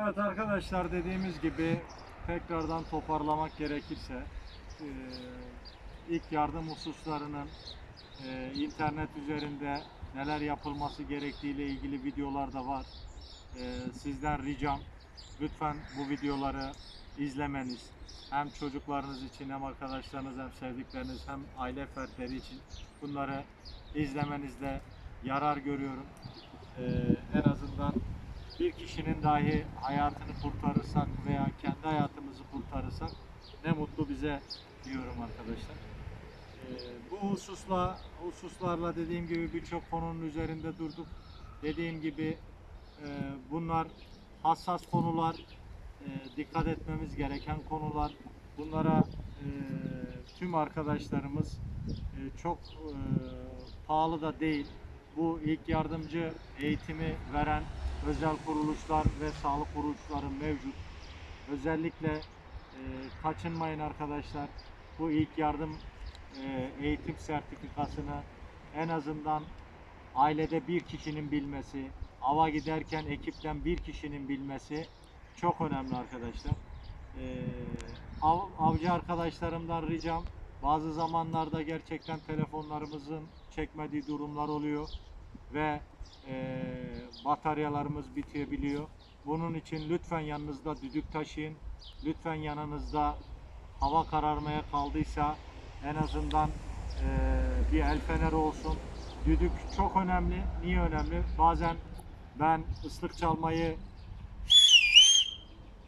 Evet arkadaşlar dediğimiz gibi tekrardan toparlamak gerekirse e, ilk yardım hususlarının e, internet üzerinde neler yapılması gerektiğiyle ilgili videolar da var. E, Sizden ricam lütfen bu videoları izlemeniz hem çocuklarınız için hem arkadaşlarınız hem sevdikleriniz hem aile fertleri için bunları izlemenizde yarar görüyorum. E, bir kişinin dahi hayatını kurtarırsak veya kendi hayatımızı kurtarırsak ne mutlu bize diyorum arkadaşlar. Ee, bu hususla hususlarla dediğim gibi birçok konunun üzerinde durduk. Dediğim gibi e, bunlar hassas konular, e, dikkat etmemiz gereken konular. Bunlara e, tüm arkadaşlarımız çok pahalı da değil. Bu ilk yardımcı eğitimi veren özel kuruluşlar ve sağlık kuruluşları mevcut. Özellikle e, kaçınmayın arkadaşlar. Bu ilk yardım e, eğitim sertifikasını en azından ailede bir kişinin bilmesi, ava giderken ekipten bir kişinin bilmesi çok önemli arkadaşlar. E, av, avcı arkadaşlarımdan ricam bazı zamanlarda gerçekten telefonlarımızın çekmediği durumlar oluyor ve e, bataryalarımız bitebiliyor. Bunun için lütfen yanınızda düdük taşıyın. Lütfen yanınızda hava kararmaya kaldıysa en azından e, bir el feneri olsun. Düdük çok önemli. Niye önemli? Bazen ben ıslık çalmayı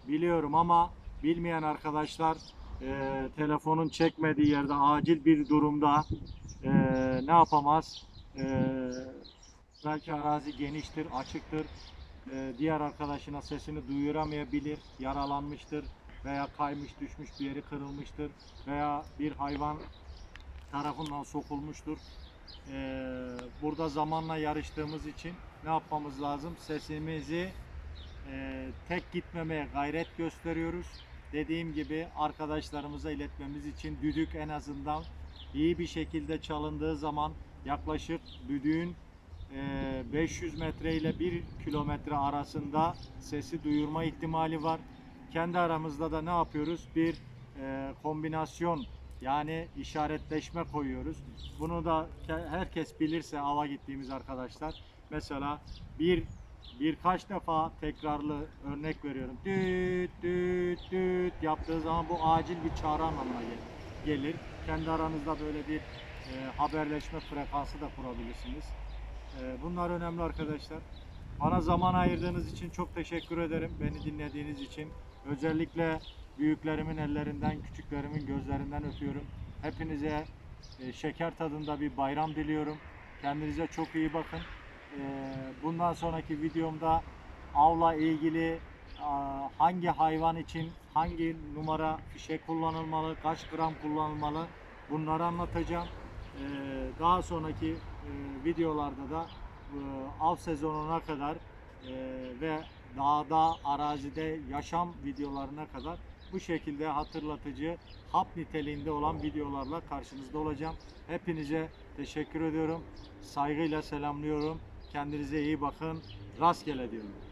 biliyorum ama bilmeyen arkadaşlar e, telefonun çekmediği yerde acil bir durumda e, ne yapamaz? E, belki arazi geniştir, açıktır. E, diğer arkadaşına sesini duyuramayabilir, yaralanmıştır veya kaymış, düşmüş bir yeri kırılmıştır veya bir hayvan tarafından sokulmuştur. E, burada zamanla yarıştığımız için ne yapmamız lazım? Sesimizi e, tek gitmemeye gayret gösteriyoruz. Dediğim gibi arkadaşlarımıza iletmemiz için düdük en azından iyi bir şekilde çalındığı zaman yaklaşık düdüğün e, 500 metre ile 1 kilometre arasında sesi duyurma ihtimali var. Kendi aramızda da ne yapıyoruz? Bir e, kombinasyon yani işaretleşme koyuyoruz. Bunu da ke- herkes bilirse ava gittiğimiz arkadaşlar. Mesela bir birkaç defa tekrarlı örnek veriyorum. Düt düt düt yaptığı zaman bu acil bir çağrı anlamına gel- gelir. Kendi aranızda böyle bir e, haberleşme frekansı da kurabilirsiniz. E, bunlar önemli arkadaşlar. Bana zaman ayırdığınız için çok teşekkür ederim. Beni dinlediğiniz için. Özellikle büyüklerimin ellerinden, küçüklerimin gözlerinden öpüyorum. Hepinize e, şeker tadında bir bayram diliyorum. Kendinize çok iyi bakın. E, bundan sonraki videomda avla ilgili hangi hayvan için hangi numara fişek kullanılmalı, kaç gram kullanılmalı bunları anlatacağım. E, daha sonraki e, videolarda da e, av sezonuna kadar e, ve dağda, arazide yaşam videolarına kadar bu şekilde hatırlatıcı, hap niteliğinde olan videolarla karşınızda olacağım. Hepinize teşekkür ediyorum. Saygıyla selamlıyorum. Kendinize iyi bakın. Rastgele diyorum.